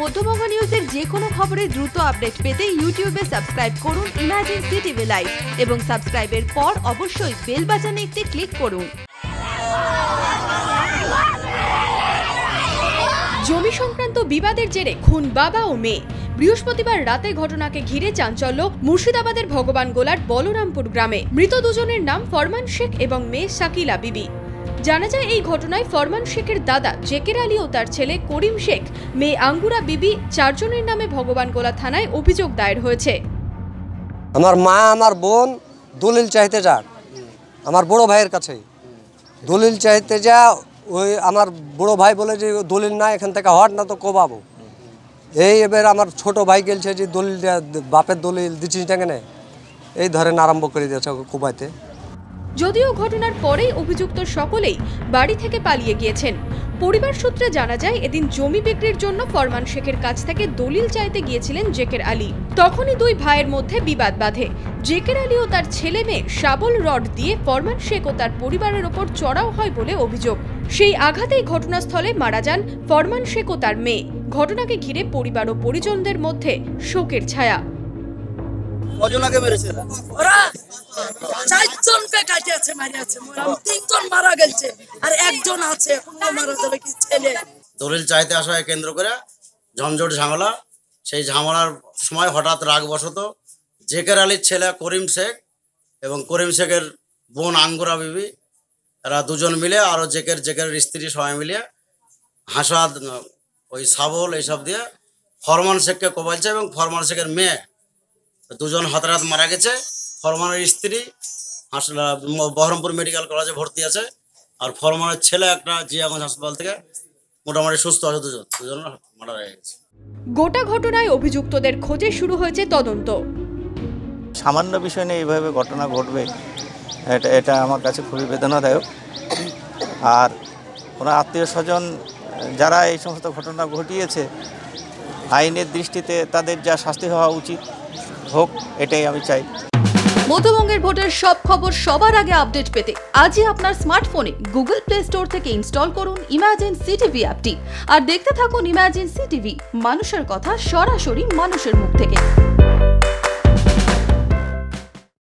মধ্যবঙ্গ নিউজের যে কোনো খবরের দ্রুত আপডেট পেতে ইউটিউবে সাবস্ক্রাইব করুন ইমাজিন সিটিভি লাইভ এবং সাবস্ক্রাইবের পর অবশ্যই বেল বাজানে একটি ক্লিক করুন। জমি সংক্রান্ত বিবাদের জেরে খুন বাবা ও মেয়ে। বৃহস্পতিবার রাতে ঘটনাকে ঘিরে চাঞ্চল্য মুর্শিদাবাদের ভগবান গোলার বলরামপুর গ্রামে। মৃত দুজনের নাম ফরমান শেখ এবং মেয়ে শাকিলা বিবি। জানা যায় এই ঘটনায় ফরমান শেখের দাদা জেকের আলী ও তার ছেলে করিম শেখ, মেয়ে আঙ্গুরা বিবি চারজনের নামে ভগবান গোলা থানায় অভিযোগ দায়ের হয়েছে। আমার মা, আমার বোন দলিল চাইতে যাক। আমার বড় ভাইয়ের কাছে। দলিল চাইতে যা, ওই আমার বড় ভাই বলে যে দলিল না, এখান থেকে হট না তো কোবাবো। এই এবার আমার ছোট ভাই গেলছে যে দলিল বাপের দলিল দিচ্ছিস না এই ধরেন আরম্ভ করে দিয়েছে কোবাইতে। যদিও ঘটনার পরেই অভিযুক্ত সকলেই বাড়ি থেকে পালিয়ে গিয়েছেন। পরিবার সূত্রে জানা যায়, এদিন জমি বিক্রির জন্য ফরমান শেখের কাছ থেকে দলিল চাইতে গিয়েছিলেন জেকের আলী। তখনই দুই ভাইয়ের মধ্যে বিবাদ বাঁধে। জেকের আলী ও তার ছেলে মেয়ে শাবল রড দিয়ে ফরমান শেখ ও তার পরিবারের ওপর চড়াও হয় বলে অভিযোগ। সেই আঘাতেই ঘটনাস্থলে মারা যান ফরমান শেখ ও তার মেয়ে। ঘটনাকে ঘিরে পরিবার ও পরিজনদের মধ্যে শোকের ছায়া। কজনাকে মেরেছে। ওরা চারজনকে কাটিয়েছে মারিয়াছে মোরাম তিনজন মারা গেছে আর একজন আছে এখনও মারা যাবে কি ছেলে? দলিল চাইতে আসা হয় কেন্দ্র করে ঝঞ্ঝট ঝামেলা। সেই ঝামেলার সময় হঠাৎ রাগবশত জেকের আলীর ছেলে করিম শেখ এবং করিম শেখের বোন আঙ্গুরা বিবি এরা দুজন মিলে আরও জেকের জেকের স্ত্রী সবাই মিলে হাসাদ ওই শাবল এইসব দিয়ে ফরমান শেখকে কোবাইছে এবং ফরমান শেখের মেয়ে দুজন হতারাত মারা গেছে ফরমানের স্ত্রী বহরমপুর মেডিকেল কলেজে ভর্তি আছে আর ফরমানের ছেলে একটা জিয়াগঞ্জ হাসপাতাল থেকে মোটামুটি সুস্থ আছে দুজন দুজন মারা হয়ে গেছে। গোটা ঘটনায় অভিযুক্তদের খোঁজে শুরু হয়েছে তদন্ত। সামান্য বিষয় নিয়ে এইভাবে ঘটনা ঘটবে এটা এটা আমার কাছে খুবই বেদনাদায়ক। আর কোনো আত্মীয় স্বজন যারা এই সমস্ত ঘটনা ঘটিয়েছে আইনের দৃষ্টিতে তাদের যা শাস্তি হওয়া উচিত হোক, এটাই আমি চাই। মধ্যবঙ্গের ভোটের সব খবর সবার আগে আপডেট পেতে আজই আপনার স্মার্টফোনে গুগল প্লে স্টোর থেকে ইনস্টল করুন ইমাজিন সিটিভি অ্যাপটি। আর দেখতে থাকুন ইমাজিন সিটিভি, মানুষের কথা সরাসরি মানুষের মুখ থেকে।